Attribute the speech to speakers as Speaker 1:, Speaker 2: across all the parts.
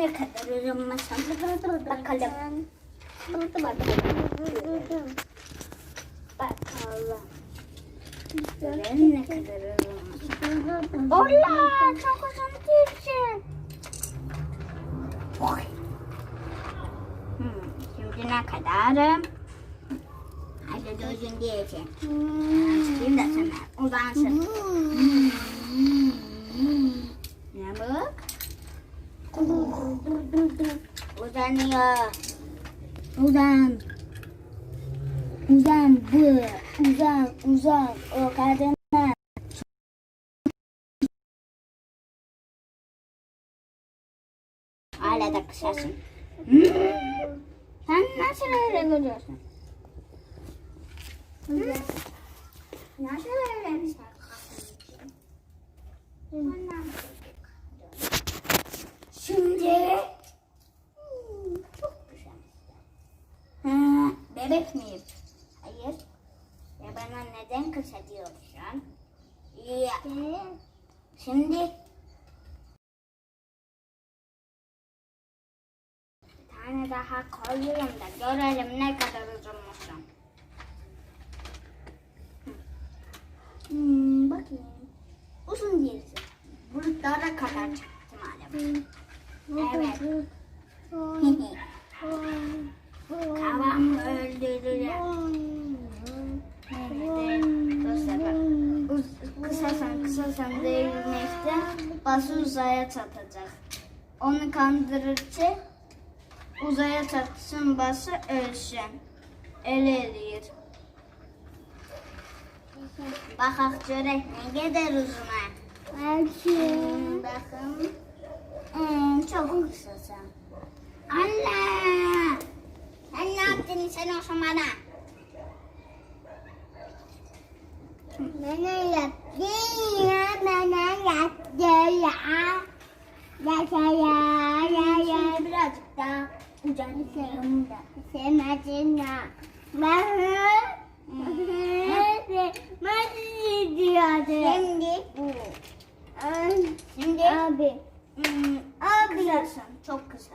Speaker 1: ne kadar uzun masal. Bakalım. Bakalım. Bakalım. Görelim ne kadar uzun masal. Ola çok uzun değilsin. Hmm, şimdi ne kadar? Hadi de uzun diyeceğim. Çıkayım da sana uzansın. Ne bak? Uzanıyor. Uzan. Uzan bu. Uzan, uzan. O kadına. Hala da kısasın. Hmm. Sen nasıl öyle görüyorsun? Nasıl öyle bir şey Şimdi Hmm, çok güzel. Ha, bebek miyim? Hayır. Ya bana neden kısa diyorsun? Ya. Şimdi bir tane daha koyuyorum da görelim ne kadar uzunmuşum. Hmm, bakayım. Uzun değilsin. Bulutlara kadar çıktı madem. Evet. Sefer uz- kısasan kısasan değilmekte bası uzaya çatacak. Onu kandırırca uzaya çatsın bası ölsün. El eləyir. Baxaq görək nə qədər uzuna. Hmm, Baxın. Hmm, çok kısasan. Anne! Sen ne yaptın sen o bana?
Speaker 2: Bana yaptı ya, bana yaptı ya. Ya ya ya ya.
Speaker 1: Şimdi birazcık daha ucalıyım da.
Speaker 2: Sevmedin ya. Ben Ben diyordu.
Speaker 1: Şimdi bu. Şimdi
Speaker 2: Abi.
Speaker 1: abi kısarsın. Çok kısa.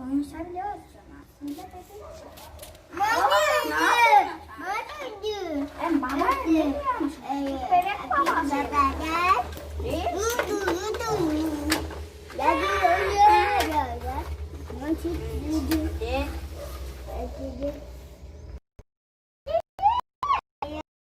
Speaker 1: kadar da çok kısarıyorsun ki. Sakınca. Nasıl? Nasıl? Konuşabiliyorsun aslında.
Speaker 2: Bana
Speaker 1: Nasıl?
Speaker 2: Bana
Speaker 1: Ben baba ne diyormuş? Bebek babası.
Speaker 2: Bebek.
Speaker 1: Şimdi